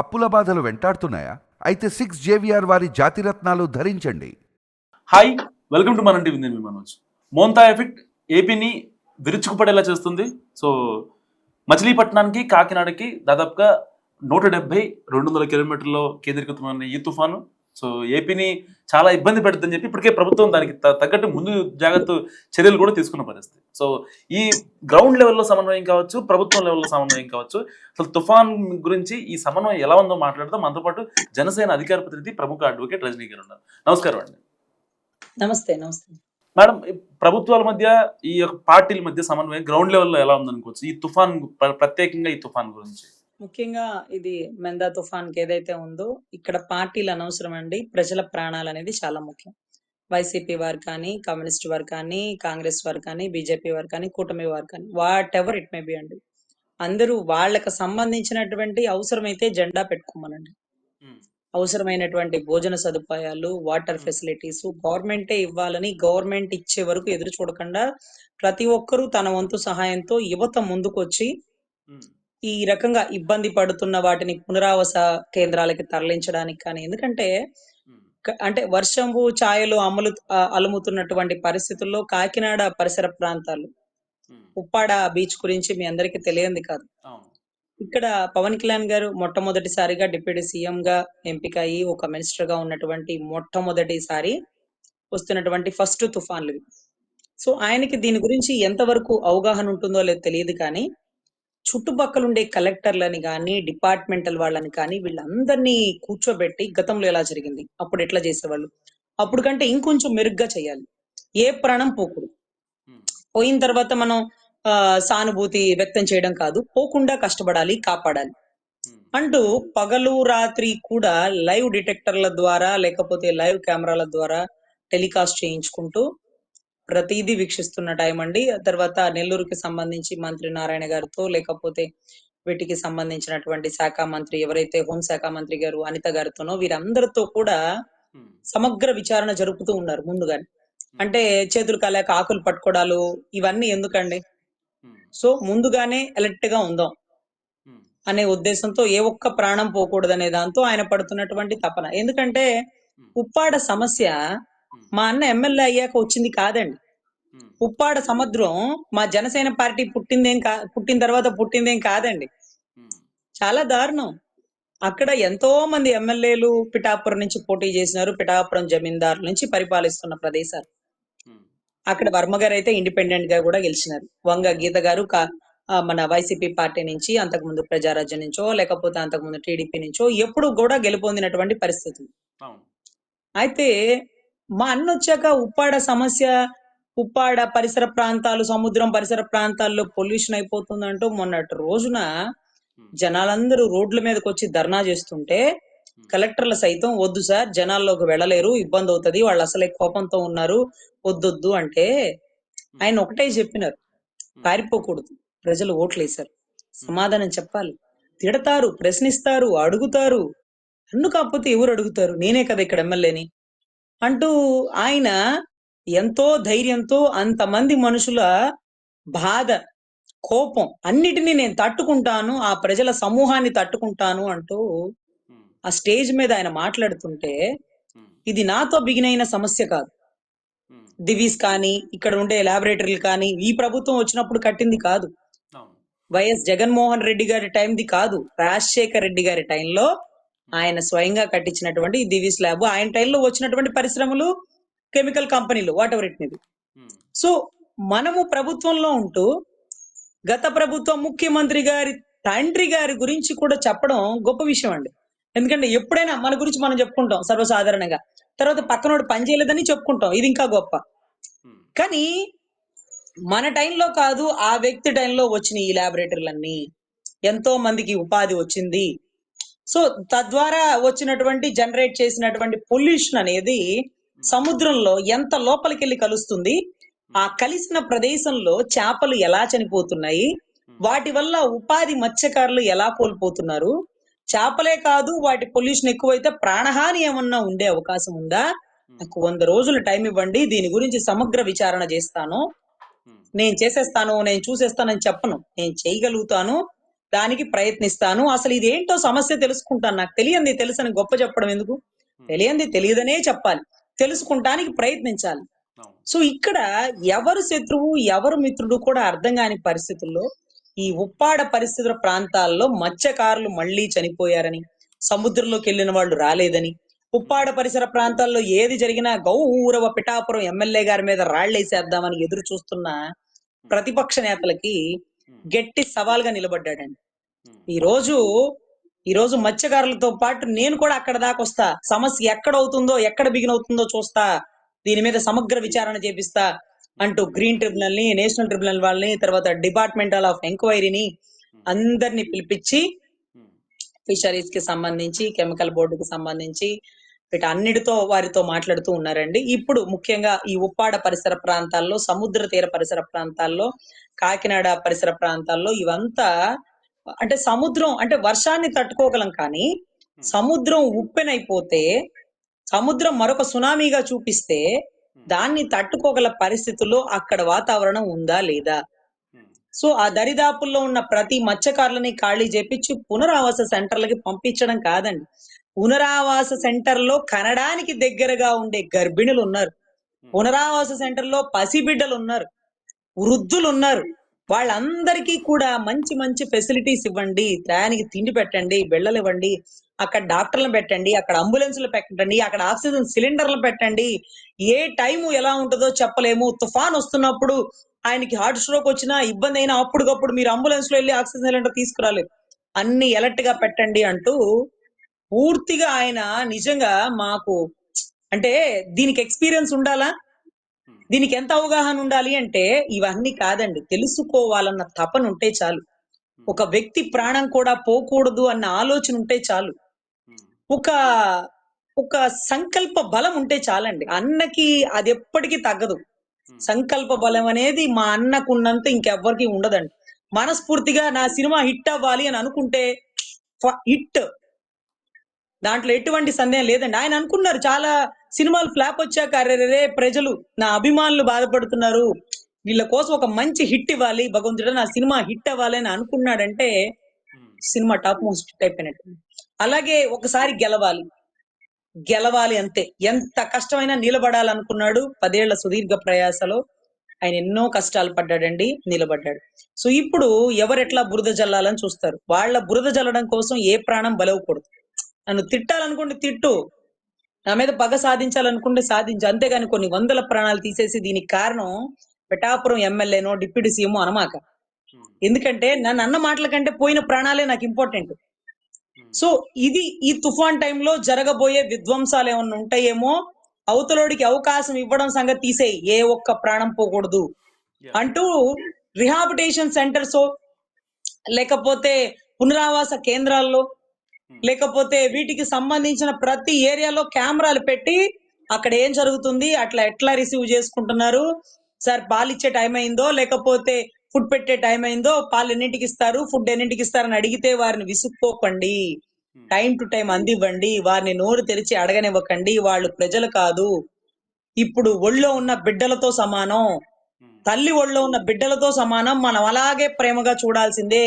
అప్పుల బాధలు వెంటాడుతున్నాయా? అయితే సిక్స్ జేవిఆర్ వారి జాతిరత్నాలు ధరించండి. హాయ్ వెల్కమ్ టు మన టీవీ నేను మీ మనోజ్ మోంతా ఎఫెక్ట్ ఏపీని విరుచుకుపడేలా చేస్తుంది. సో మచిలీపట్నానికి కాకినాడకి దాదాపుగా నూట డెబ్బై రెండు వందల కిలోమీటర్లో కేంద్రీకృతమైన ఈ తుఫాను. సో ఏపీని చాలా ఇబ్బంది పెడుతుందని చెప్పి ఇప్పటికే ప్రభుత్వం దానికి తగ్గట్టు ముందు జాగ్రత్త చర్యలు కూడా తీసుకున్న పరిస్థితి. సో ఈ గ్రౌండ్ లెవెల్లో సమన్వయం కావచ్చు ప్రభుత్వం లెవెల్లో సమన్వయం కావచ్చు అసలు తుఫాన్ గురించి ఈ సమన్వయం ఎలా ఉందో మాట్లాడదాం. మనతో పాటు జనసేన అధికార ప్రతినిధి ప్రముఖ అడ్వకేట్ రజనీ గారు ఉన్నారు. నమస్కారం అండి. నమస్తే నమస్తే. మేడం ప్రభుత్వాల మధ్య ఈ యొక్క పార్టీల మధ్య సమన్వయం గ్రౌండ్ లెవెల్లో ఎలా ఉందనుకోవచ్చు? ఈ తుఫాన్ ప్ర- ప్రత్యేకంగా ఈ తుఫాన్ గురించి. ముఖ్యంగా ఇది మెందా తుఫాన్కి ఏదైతే ఉందో ఇక్కడ పార్టీలు అనవసరం అండి ప్రజల ప్రాణాలు అనేది చాలా ముఖ్యం. వైసీపీ వారు కానీ కమ్యూనిస్ట్ వారు కానీ కాంగ్రెస్ వారు కానీ బీజేపీ వారు కానీ కూటమి వారు కానీ whatever it may be అండి. అందరూ వాళ్ళకి సంబంధించినటువంటి అవసరమైతే జెండా పెట్టుకోమనండి. అవసరమైనటువంటి భోజన సదుపాయాలు వాటర్ ఫెసిలిటీస్ గవర్నమెంటే ఇవ్వాలని గవర్నమెంట్ ఇచ్చే వరకు ఎదురు చూడకుండా ప్రతి ఒక్కరూ తన వంతు సహాయంతో యువత ముందుకొచ్చి ఈ రకంగా ఇబ్బంది పడుతున్న వాటిని పునరావాస కేంద్రాలకి తరలించడానికి కానీ ఎందుకంటే అంటే వర్షంపు ఛాయలు అమలు అలుముతున్నటువంటి పరిస్థితుల్లో కాకినాడ పరిసర ప్రాంతాలు ఉప్పాడ బీచ్ గురించి మీ అందరికీ తెలియంది కాదు. ఇక్కడ పవన్ కళ్యాణ్ గారు మొట్టమొదటిసారిగా డిప్యూటీ సీఎం గా ఎంపిక అయ్యి ఒక మినిస్టర్గా ఉన్నటువంటి మొట్టమొదటిసారి వస్తున్నటువంటి ఫస్ట్ తుఫాన్లు. సో ఆయనకి దీని గురించి ఎంతవరకు అవగాహన ఉంటుందో లేదో తెలియదు కానీ చుట్టుపక్కల ఉండే కలెక్టర్లని కానీ డిపార్ట్మెంటల్ వాళ్ళని కానీ వీళ్ళందరినీ కూర్చోబెట్టి గతంలో ఎలా జరిగింది? అప్పుడు ఎట్లా చేసేవాళ్ళు? అప్పుడు కంటే ఇంకొంచెం మెరుగ్గా చేయాలి. ఏ ప్రాణం పోకూడదు. పోయిన తర్వాత మనం ఆ, సానుభూతి వ్యక్తం చేయడం కాదు. పోకుండా కష్టపడాలి కాపాడాలి. అంటూ పగలు రాత్రి కూడా లైవ్ డిటెక్టర్ల ద్వారా లేకపోతే లైవ్ కెమెరాల ద్వారా టెలికాస్ట్ చేయించుకుంటూ ప్రతిదీ వీక్షిస్తున్న టైం అండి. తర్వాత నెల్లూరుకి సంబంధించి మంత్రి నారాయణ గారితో లేకపోతే వీటికి సంబంధించినటువంటి శాఖ మంత్రి ఎవరైతే హోంశాఖ మంత్రి గారు అనిత గారితోనో వీరందరితో కూడా సమగ్ర విచారణ జరుపుతూ ఉన్నారు ముందుగానే. అంటే చేతులు కాలేక ఆకులు పట్టుకోవడాలు ఇవన్నీ ఎందుకండి? సో ముందుగానే అలర్ట్గా ఉందాం అనే ఉద్దేశంతో ఏ ఒక్క ప్రాణం పోకూడదనే దాంతో ఆయన పడుతున్నటువంటి తపన. ఎందుకంటే ఉప్పాడ సమస్య మా అన్న ఎమ్మెల్యే అయ్యాక వచ్చింది కాదండి. ఉప్పాడ సముద్రం మా జనసేన పార్టీ పుట్టిందేం కా పుట్టిన తర్వాత పుట్టిందేం కాదండి. చాలా దారుణం. అక్కడ ఎంతో మంది ఎమ్మెల్యేలు పిఠాపురం నుంచి పోటీ చేసినారు. పిఠాపురం జమీందారుల నుంచి పరిపాలిస్తున్న ప్రదేశాలు. అక్కడ వర్మ గారు అయితే ఇండిపెండెంట్గా కూడా గెలిచినారు. వంగ గీత గారు మన వైసీపీ పార్టీ నుంచి అంతకుముందు ప్రజారాజ్యం నుంచో లేకపోతే అంతకుముందు టీడీపీ నుంచో ఎప్పుడు కూడా గెలుపొందినటువంటి పరిస్థితి అవును. అయితే మా అన్న వచ్చాక ఉప్పాడ సమస్య ఉప్పాడ పరిసర ప్రాంతాలు సముద్రం పరిసర ప్రాంతాల్లో పొల్యూషన్ అయిపోతుందంటూ మొన్నటి రోజున జనాలందరూ రోడ్ల మీదకి వచ్చి ధర్నా చేస్తుంటే కలెక్టర్లు సైతం వద్దు సార్ జనాల్లోకి వెళ్ళలేరు ఇబ్బంది అవుతది వాళ్ళు అసలే కోపంతో ఉన్నారు వద్దొద్దు అంటే ఆయన ఒకటే చెప్పినారు. పారిపోకూడదు ప్రజలు ఓట్లేశారు. సమాధానం చెప్పాలి. తిడతారు ప్రశ్నిస్తారు అడుగుతారు. నన్ను కాకపోతే ఎవరు అడుగుతారు? నేనే కదా ఇక్కడ ఎమ్మెల్యేని? అంటూ ఆయన ఎంతో ధైర్యంతో అంతమంది మనుషుల బాధ కోపం అన్నిటినీ నేను తట్టుకుంటాను ఆ ప్రజల సమూహాన్ని తట్టుకుంటాను అంటూ ఆ స్టేజ్ మీద ఆయన మాట్లాడుతుంటే ఇది నాతో బిగినైన సమస్య కాదు. దివీస్ కానీ ఇక్కడ ఉండే లాబొరేటరీలు కానీ ఈ ప్రభుత్వం వచ్చినప్పుడు కట్టింది కాదు. వైఎస్ జగన్మోహన్ రెడ్డి గారి టైంది కాదు. రాజశేఖర్ రెడ్డి గారి టైంలో ఆయన స్వయంగా కట్టించినటువంటి దివీస్ ల్యాబ్ ఆయన టైంలో వచ్చినటువంటి పరిశ్రమలు కెమికల్ కంపెనీలు whatever it may be so మనము ప్రభుత్వంలో ఉంటూ గత ప్రభుత్వం ముఖ్యమంత్రి గారి తండ్రి గారి గురించి కూడా చెప్పడం గొప్ప విషయం అండి. ఎందుకంటే ఎప్పుడైనా మన గురించి మనం చెప్పుకుంటాం సర్వసాధారణంగా. తర్వాత పక్కనోడు పని చేయలేదని చెప్పుకుంటాం. ఇది ఇంకా గొప్ప. కానీ మన టైంలో కాదు ఆ వ్యక్తి టైంలో వచ్చిన ఈ ల్యాబొరేటరీలన్నీ ఎంతో మందికి ఉపాధి వచ్చింది. సో తద్వారా వచ్చినటువంటి జనరేట్ చేసినటువంటి పొల్యూషన్ అనేది సముద్రంలో ఎంత లోపలికి వెళ్ళి కలుస్తుంది? ఆ కలిసిన ప్రదేశంలో చేపలు ఎలా చనిపోతున్నాయి? వాటి వల్ల ఉపాధి మత్స్యకారులు ఎలా కోల్పోతున్నారు? చేపలే కాదు వాటి పొల్యూషన్ ఎక్కువైతే ప్రాణహాని ఏమన్నా ఉండే అవకాశం ఉందా? నాకు వంద రోజులు టైం ఇవ్వండి దీని గురించి సమగ్ర విచారణ చేస్తాను. నేను చేసేస్తాను నేను చూసేస్తానని చెప్పను. నేను చేయగలుగుతాను. దానికి ప్రయత్నిస్తాను. అసలు ఇది ఏంటో సమస్య తెలుసుకుంటాను. నాకు తెలియంది తెలుసని గొప్ప చెప్పడం ఎందుకు? తెలియంది తెలియదనే చెప్పాలి. తెలుసుకుంటానికి ప్రయత్నించాలి. సో ఇక్కడ ఎవరు శత్రువు ఎవరు మిత్రుడు కూడా అర్థం కాని పరిస్థితుల్లో ఈ ఉప్పాడ పరిస్థితుల ప్రాంతాల్లో మత్స్యకారులు మళ్ళీ చనిపోయారని సముద్రంలోకి వెళ్ళిన వాళ్ళు రాలేదని ఉప్పాడ పరిసర ప్రాంతాల్లో ఏది జరిగినా గౌ ఊరవ పిఠాపురం ఎమ్మెల్యే గారి మీద రాళ్ళేసేద్దామని ఎదురు చూస్తున్న ప్రతిపక్ష నేతలకి గట్టి సవాల్గా నిలబడ్డాడండి. ఉమ్, ఈ రోజు ఈ రోజు మత్స్యకారులతో పాటు నేను కూడా అక్కడ దాకా వస్తా. సమస్య ఎక్కడ అవుతుందో ఎక్కడ బిగిన్ అవుతుందో చూస్తా. దీని మీద సమగ్ర విచారణ చేపిస్తా అంటూ గ్రీన్ ట్రిబ్యునల్ని నేషనల్ ట్రిబ్యునల్ వాళ్ళని తర్వాత డిపార్ట్మెంటల్ ఆఫ్ ఎంక్వైరీని అందరిని పిలిపించి ఫిషరీస్కి సంబంధించి కెమికల్ బోర్డుకి సంబంధించి వీటన్నిటితో వారితో మాట్లాడుతూ ఉన్నారండి. ఇప్పుడు ముఖ్యంగా ఈ ఉప్పాడ పరిసర ప్రాంతాల్లో సముద్ర తీర పరిసర ప్రాంతాల్లో కాకినాడ పరిసర ప్రాంతాల్లో ఇవంతా అంటే సముద్రం అంటే వర్షాన్ని తట్టుకోగలం కానీ సముద్రం ఉప్పెనైపోతే సముద్రం మరొక సునామీగా చూపిస్తే దాన్ని తట్టుకోగల పరిస్థితుల్లో అక్కడ వాతావరణం ఉందా లేదా? సో ఆ దరిదాపుల్లో ఉన్న ప్రతి మత్స్యకారులని ఖాళీ చేపించి పునరావాస సెంటర్లకి పంపించడం కాదండి. పునరావాస సెంటర్లో కనడానికి దగ్గరగా ఉండే గర్భిణులు ఉన్నారు పునరావాస సెంటర్లో పసిబిడ్డలు ఉన్నారు వృద్ధులు ఉన్నారు వాళ్ళందరికీ కూడా మంచి మంచి ఫెసిలిటీస్ ఇవ్వండి. దానికి తిండి పెట్టండి బిళ్ళలు ఇవ్వండి అక్కడ డాక్టర్లను పెట్టండి అక్కడ అంబులెన్స్లు పెట్టండి అక్కడ ఆక్సిజన్ సిలిండర్లు పెట్టండి. ఏ టైం ఎలా ఉంటుందో చెప్పలేము. తుఫాన్ వస్తున్నప్పుడు ఆయనకి హార్ట్ స్ట్రోక్ వచ్చినా ఇబ్బంది అయినా అప్పటికప్పుడు మీరు అంబులెన్స్లో వెళ్ళి ఆక్సిజన్ సిలిండర్ తీసుకురాలేదు. అన్ని ఎలర్ట్గా పెట్టండి అంటూ పూర్తిగా ఆయన నిజంగా మాకు అంటే దీనికి ఎక్స్పీరియన్స్ ఉండాలా? దీనికి ఎంత అవగాహన ఉండాలి అంటే ఇవన్నీ కాదండి. తెలుసుకోవాలన్న తపన ఉంటే చాలు. ఒక వ్యక్తి ప్రాణం కూడా పోకూడదు అన్న ఆలోచన ఉంటే చాలు. ఒక ఒక సంకల్ప బలం ఉంటే చాలండి. అన్నకి అది ఎప్పటికీ తగ్గదు. సంకల్ప బలం అనేది మా అన్నకు ఉన్నంత ఇంకెవ్వరికి ఉండదండి. మనస్ఫూర్తిగా నా సినిమా హిట్ అవ్వాలి అని అనుకుంటే హిట్. దాంట్లో ఎటువంటి సందేహం లేదండి. ఆయన అనుకున్నారు చాలా సినిమాలు ఫ్లాప్ వచ్చాక అరే ప్రజలు నా అభిమానులు బాధపడుతున్నారు వీళ్ళ కోసం ఒక మంచి హిట్ ఇవ్వాలి భగవంతుడు నా సినిమా హిట్ అవ్వాలి అని అనుకున్నాడంటే ఉమ్, సినిమా టాప్ మోస్ట్ హిట్ అయిపోయినట్టు. అలాగే ఒకసారి గెలవాలి. గెలవాలి అంతే. ఎంత కష్టమైనా నిలబడాలనుకున్నాడు. పదేళ్ళ సుదీర్ఘ ప్రయాసలో ఆయన ఎన్నో కష్టాలు పడ్డాడండి నిలబడ్డాడు. సో ఇప్పుడు ఎవరెట్లా బురద జల్లాలని చూస్తారు. వాళ్ళ బురద జల్లడం కోసం ఏ ప్రాణం బలవకూడదు. నన్ను తిట్టాలనుకుంటే తిట్టు. నా మీద పగ సాధించాలనుకుంటే సాధించు. అంతేగాని కొన్ని వందల ప్రాణాలు తీసేసి దీనికి కారణం పిఠాపురం ఎమ్మెల్యేనో డిప్యూటీ సీఎం అనమాక. ఎందుకంటే నన్ను అన్న మాటల కంటే పోయిన ప్రాణాలే నాకు ఇంపార్టెంట్. సో ఇది ఈ తుఫాన్ టైంలో జరగబోయే విధ్వంసాలు ఏమన్నా ఉంటాయేమో అవతలోడికి అవకాశం ఇవ్వడం సంగతి తీసేయి. ఏ ఒక్క ప్రాణం పోకూడదు. అంటూ రిహాబిటేషన్ సెంటర్స్ లేకపోతే పునరావాస కేంద్రాల్లో. లేకపోతే వీటికి సంబంధించిన ప్రతి ఏరియాలో కెమెరాలు పెట్టి అక్కడ ఏం జరుగుతుంది? అట్లా ఎట్లా రిసీవ్ చేసుకుంటున్నారు? సార్ పాలు ఇచ్చే టైం అయిందో? లేకపోతే ఫుడ్ పెట్టే టైం అయిందో? పాలు ఎన్నింటికి ఇస్తారు? ఫుడ్ ఎన్నింటికి ఇస్తారని అడిగితే వారిని విసుక్కోకండి. టైం టు టైం అందివ్వండి. వారిని నోరు తెరిచి అడగనివ్వకండి. వాళ్ళు ప్రజలు కాదు. ఇప్పుడు ఒళ్ళో ఉన్న బిడ్డలతో సమానం. తల్లి ఒళ్ళో ఉన్న బిడ్డలతో సమానం మనం అలాగే ప్రేమగా చూడాల్సిందే.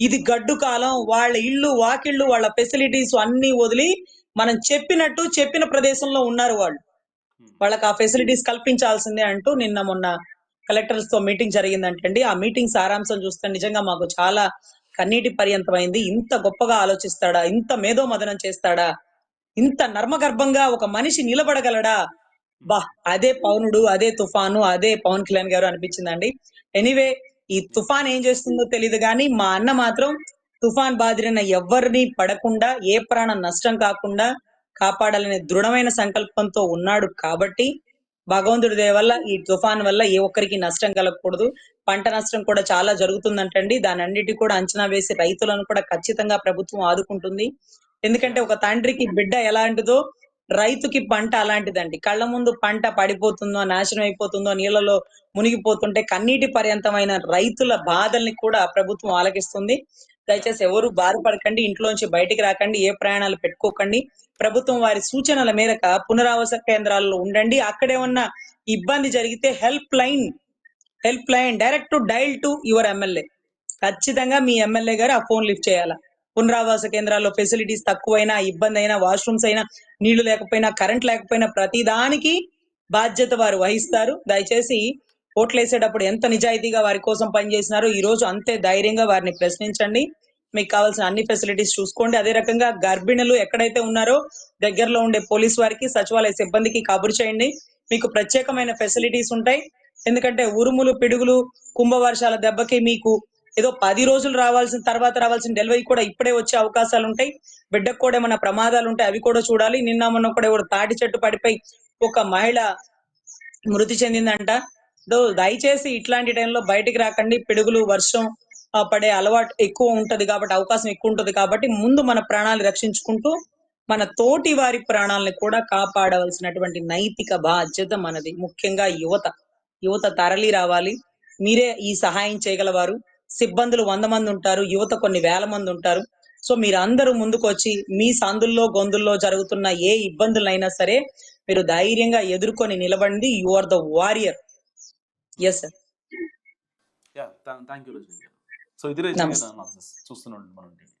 ఇది గడ్డు కాలం. వాళ్ళ ఇల్లు వాకిళ్ళు వాళ్ళ ఫెసిలిటీస్ అన్ని వదిలి మనం చెప్పినట్టు చెప్పిన ప్రదేశంలో ఉన్నారు వాళ్ళు. వాళ్ళకి ఆ ఫెసిలిటీస్ కల్పించాల్సిందే అంటూ నిన్న మొన్న కలెక్టర్స్తో మీటింగ్ జరిగిందంటండి. ఆ మీటింగ్ సారాంశం చూస్తే నిజంగా మాకు చాలా కన్నీటి పర్యంతమైంది. ఇంత గొప్పగా ఆలోచిస్తాడా? ఇంత మేధో మదనం చేస్తాడా? ఇంత నర్మగర్భంగా ఒక మనిషి నిలబడగలడా? బా అదే పవనుడు అదే తుఫాను అదే పవన్ కళ్యాణ్ గారు అనిపించిందండి. ఎనీవే ఈ తుఫాన్ ఏం చేస్తుందో తెలియదు కానీ మా అన్న మాత్రం తుఫాన్ బాధిరిన ఎవరిని పడకుండా ఏ ప్రాణం నష్టం కాకుండా కాపాడాలనే దృఢమైన సంకల్పంతో ఉన్నాడు కాబట్టి భగవంతుడి దయ వల్ల ఈ తుఫాన్ వల్ల ఏ ఒక్కరికి నష్టం కలగకూడదు. పంట నష్టం కూడా చాలా జరుగుతుందంటండి. దాని అన్నిటి కూడా అంచనా వేసి రైతులను కూడా ఖచ్చితంగా ప్రభుత్వం ఆదుకుంటుంది. ఎందుకంటే ఒక తండ్రికి బిడ్డ ఎలాంటిదో రైతుకి పంట అలాంటిదండి. కళ్ళ ముందు పంట పడిపోతుందో నాశనం అయిపోతుందో నీళ్ళలో మునిగిపోతుంటే కన్నీటి పర్యంతమైన రైతుల బాధల్ని కూడా ప్రభుత్వం ఆలకిస్తుంది. దయచేసి ఎవరు బాధపడకండి ఇంట్లోంచి బయటికి రాకండి ఏ ప్రయాణాలు పెట్టుకోకండి. ప్రభుత్వం వారి సూచనల మేరకు పునరావాస కేంద్రాల్లో ఉండండి. అక్కడే ఉన్న ఇబ్బంది జరిగితే help line help line direct to dial to your MLA. ఖచ్చితంగా మీ ఎమ్మెల్యే గారు ఆ ఫోన్ లిఫ్ట్ చేయాలా? పునరావాస కేంద్రాల్లో ఫెసిలిటీస్ తక్కువైనా ఇబ్బంది అయినా వాష్రూమ్స్ అయినా నీళ్ళు లేకపోయినా కరెంట్ లేకపోయినా ప్రతి దానికి బాధ్యత వారు వహిస్తారు. దయచేసి ఓట్లేసేటప్పుడు ఎంత నిజాయితీగా వారి కోసం పనిచేసినారో ఈ రోజు అంతే ధైర్యంగా వారిని ప్రశ్నించండి. మీకు కావాల్సిన అన్ని ఫెసిలిటీస్ చూసుకోండి. అదే రకంగా గర్భిణులు ఎక్కడైతే ఉన్నారో దగ్గరలో ఉండే పోలీస్ వారికి సచివాలయ సిబ్బందికి కబురు చేయండి. మీకు ప్రత్యేకమైన ఫెసిలిటీస్ ఉంటాయి. ఎందుకంటే ఉరుములు పిడుగులు కుంభవర్షాల దెబ్బకి మీకు ఏదో పది రోజులు రావాల్సిన తర్వాత రావాల్సిన డెలివరీ కూడా ఇప్పుడే వచ్చే అవకాశాలు ఉంటాయి. బిడ్డకు కూడా ఏమైనా ప్రమాదాలు ఉంటాయి అవి కూడా చూడాలి. నిన్న మొన్న కూడా ఎవరు తాటి చెట్టు పడిపోయి ఒక మహిళ మృతి చెందిందంట. దయచేసి ఇట్లాంటి టైంలో బయటికి రాకండి. పిడుగులు వర్షం పడే అలవాటు ఎక్కువ ఉంటది కాబట్టి అవకాశం ఎక్కువ ఉంటది కాబట్టి ముందు మన ప్రాణాలు రక్షించుకుంటూ మన తోటి వారి ప్రాణాలని కూడా కాపాడవలసినటువంటి నైతిక బాధ్యత మనది. ముఖ్యంగా యువత. యువత తరలి రావాలి. మీరే ఈ సహాయం చేయగలవారు. సిబ్బందులు వంద మంది ఉంటారు యువత కొన్ని వేల మంది ఉంటారు. సో మీరు అందరూ ముందుకు వచ్చి మీ సందుల్లో గొంతుల్లో జరుగుతున్న ఏ ఇబ్బందులైనా సరే మీరు ధైర్యంగా ఎదుర్కొని నిలబండి you are the warrior. Yes sir yeah thank you Rajani garu so ఇది రజనీ గారు నమస్తే. analysis. చూస్తూనే ఉండండి మనం. టీవీ